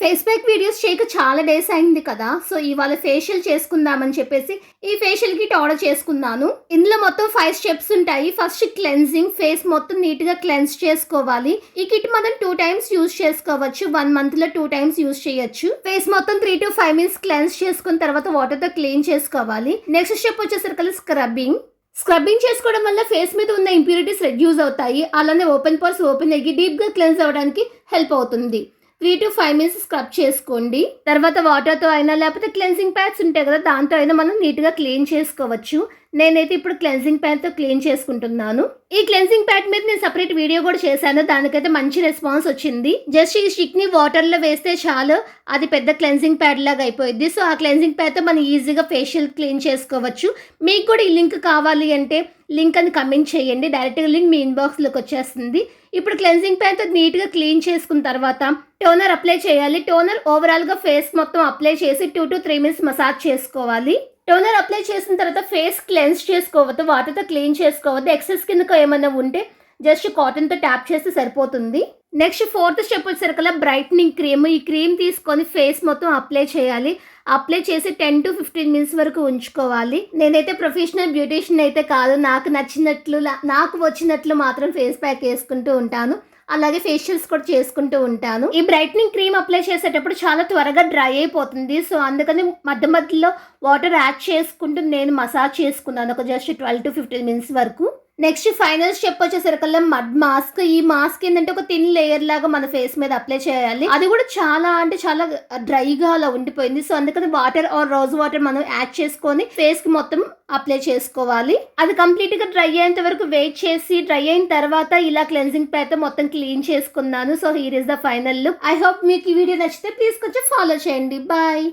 Face pack videos చేయక చాలా days అయింది కదా సో ఇవాళ ఫేషియల్ చేసుకుందామని చెప్పేసి ఈ ఫేషియల్ కిట్ ఆర్డర్ చేసుకున్నాను. ఇందులో మొత్తం ఫైవ్ స్టెప్స్ ఉంటాయి. ఫస్ట్ క్లెన్జింగ్ ఫేస్ మొత్తం నీట్గా క్లెన్స్ చేసుకోవాలి. ఈ కిట్ మనం టూ టైమ్స్ యూజ్ చేసుకోవచ్చు. వన్ మంత్లో టూ టైమ్స్ యూజ్ చేయొచ్చు. ఫేస్ మొత్తం three to five minutes cleanse చేసుకున్న తర్వాత వాటర్తో క్లీన్ చేసుకోవాలి. నెక్స్ట్ స్టెప్ వచ్చేసరికి స్క్రబ్బింగ్ స్క్రబ్బింగ్ చేసుకోవడం వల్ల ఫేస్ మీద ఉన్న ఇంప్యూరిటీస్ రెడ్యూస్ అవుతాయి. అలానే ఓపెన్ పోర్స్ ఓపెన్ అయ్యి డీప్గా క్లెన్స్ అవ్వడానికి హెల్ప్ అవుతుంది. Three to five minutes scrub చేసుకోండి. తర్వాత వాటర్తో అయినా లేకపోతే క్లెన్సింగ్ ప్యాడ్స్ ఉంటాయి కదా దాంతో అయినా మనం నీట్గా క్లీన్ చేసుకోవచ్చు. నేనైతే ఇప్పుడు క్లెన్సింగ్ ప్యాడ్తో క్లీన్ చేసుకుంటున్నాను. ఈ క్లెన్సింగ్ ప్యాడ్ మీద నేను సపరేట్ వీడియో కూడా చేశాను. దానికైతే మంచి రెస్పాన్స్ వచ్చింది. జస్ట్ ఈ స్టిక్ని వాటర్లో వేస్తే చాలు. అది పెద్ద క్లెన్సింగ్ ప్యాడ్ లాగా అయిపోయింది సో ఆ క్లెన్సింగ్ ప్యాడ్తో మనం ఈజీగా ఫేషియల్ క్లీన్ చేసుకోవచ్చు. మీకు కూడా ఈ లింక్ కావాలి అంటే లింక్ అని కమెంట్ చేయండి. డైరెక్ట్గా లింక్ మీ ఇన్బాక్స్లోకి వచ్చేస్తుంది. ఇప్పుడు క్లెన్సింగ్ ప్యాడ్తో నీట్గా క్లీన్ చేసుకున్న తర్వాత టోనర్ అప్లై చేయాలి. టోనర్ ఓవరాల్గా ఫేస్ మొత్తం అప్లై చేసి two to three minutes massage చేసుకోవాలి. టోనర్ అప్లై చేసిన తర్వాత ఫేస్ క్లెన్స్ చేసుకోవద్దు వాటర్తో క్లీన్ చేసుకోవద్దు ఎక్సెస్ కిందకు ఏమైనా ఉంటే జస్ట్ కాటన్తో ట్యాప్ చేస్తే సరిపోతుంది. నెక్స్ట్ ఫోర్త్ స్టెప్ వచ్చేసరికల్లా బ్రైట్నింగ్ క్రీమ్. ఈ క్రీమ్ తీసుకొని ఫేస్ మొత్తం అప్లై చేయాలి. అప్లై చేసి టెన్ టు ఫిఫ్టీన్ మినిట్స్ వరకు ఉంచుకోవాలి. నేనైతే ప్రొఫెషనల్ బ్యూటీషియన్ అయితే కాదు. నాకు నచ్చినట్లు నాకు వచ్చినట్లు మాత్రం ఫేస్ ప్యాక్ వేసుకుంటూ ఉంటాను. అలాగే ఫేషియల్స్ కూడా చేసుకుంటూ ఉంటాను. ఈ బ్రైట్నింగ్ క్రీమ్ అప్లై చేసేటప్పుడు చాలా త్వరగా డ్రై అయిపోతుంది. సో అందుకని మధ్య మధ్యలో వాటర్ యాడ్ చేసుకుంటూ నేను మసాజ్ చేసుకున్నాను. ఒక just twelve to fifteen minutes వరకు. నెక్స్ట్ ఫైనల్ స్టెప్ వచ్చేసరికల్లా మడ్ మాస్క్ ఈ మాస్క్ ఏంటంటే ఒక థిన్ లేయర్ లాగా మన ఫేస్ మీద అప్లై చేయాలి. అది కూడా చాలా అంటే చాలా డ్రైగా అలా ఉండిపోయింది. సో అందుకని వాటర్ ఆర్ రోజ్ వాటర్ మనం యాడ్ చేసుకొని ఫేస్కి మొత్తం అప్లై చేసుకోవాలి. అది కంప్లీట్గా డ్రై అయ్యేంత వరకు వెయిట్ చేసి డ్రై అయిన తర్వాత ఇలా క్లెన్సింగ్ ప్యాడ్ మొత్తం క్లీన్ చేసుకున్నాను. So here is the final look I hope మీకు ఈ వీడియో నచ్చితే ప్లీజ్ కొంచెం ఫాలో చేయండి. బాయ్